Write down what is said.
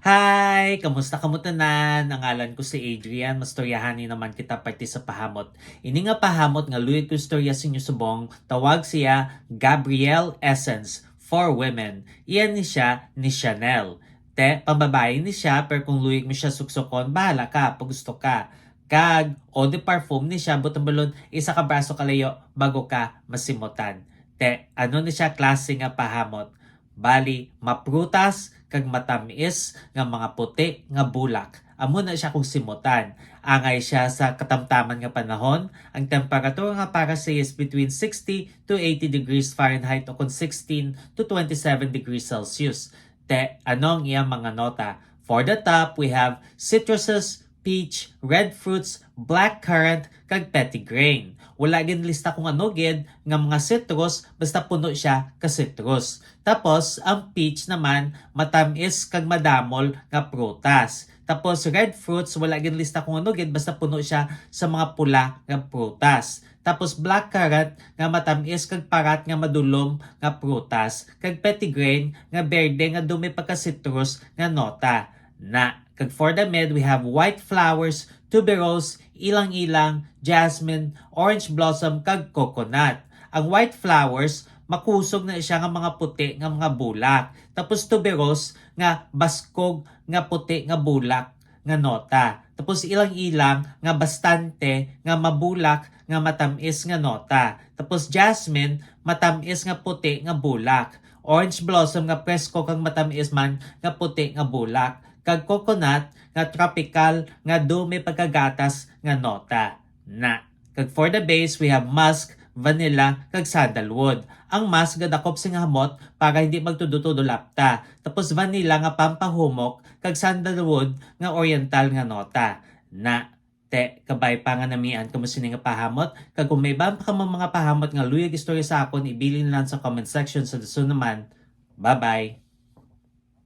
Hi! Kamusta kamutanan? Ang ngalan ko si Adrian. Mastoryahanin naman kita parte sa pahamot. Ini nga pahamot nga luyag ko istorya sa inyo subong. Tawag siya Gabrielle Essence for Women. Iyan ni siya ni Chanel. Te, pambabae ni siya, pero kung luyag mo siya suksokon, bahala ka, pag gusto ka. Kag, o de parfum ni siya, butang balon, isa ka braso kalayo, bago ka masimutan. Te, ano ni siya klase nga pahamot? Bali, maprutas, kag matamis, nga mga puti, nga bulak. Amo na siya kung simutan. Angay siya sa katamtaman nga panahon. Ang temperatura nga para sa is between 60 to 80 degrees Fahrenheit o kung 16 to 27 degrees Celsius. Te, anong iyang mga nota? For the top, we have citruses, peach, red fruits, black currant, kag petitgrain. Wala gin lista kung ano gid nga mga citrus basta puno siya ka citrus. Tapos ang peach naman matamis kag madamol nga prutas. Tapos red fruits wala gin lista kung ano gid basta puno siya sa mga pula nga prutas. Tapos black currant nga matamis kag parat nga madulom nga prutas. Kag petitgrain nga berde nga dumi pagka citrus nga nota. Na kag for the mid we have white flowers, tuberose, ilang-ilang, jasmine, orange blossom kag coconut. Ang white flowers makusog na siya nga mga puti nga mga bulak. Tapos tuberose nga baskog nga puti nga bulak nga nota. Tapos ilang-ilang nga bastante nga mabulak nga matamis nga nota. Tapos jasmine matamis nga puti nga bulak. Orange blossom nga presko kag matamis man nga puti nga bulak. Kag coconut nga tropical nga dumi pagkagatas nga nota. Na. Kag for the base we have musk, vanilla, kag sandalwood. Ang musk gadakop sing hamot para hindi magtudutudo lapta. Tapos vanilla nga pampahumok, kag sandalwood nga oriental nga nota. Na te kabay pa nga namian kamo sini nga pahamot kag kung may iba pa mga pahamot nga luyag istorya sa akon ibili na lang sa comment section sa so naman bye bye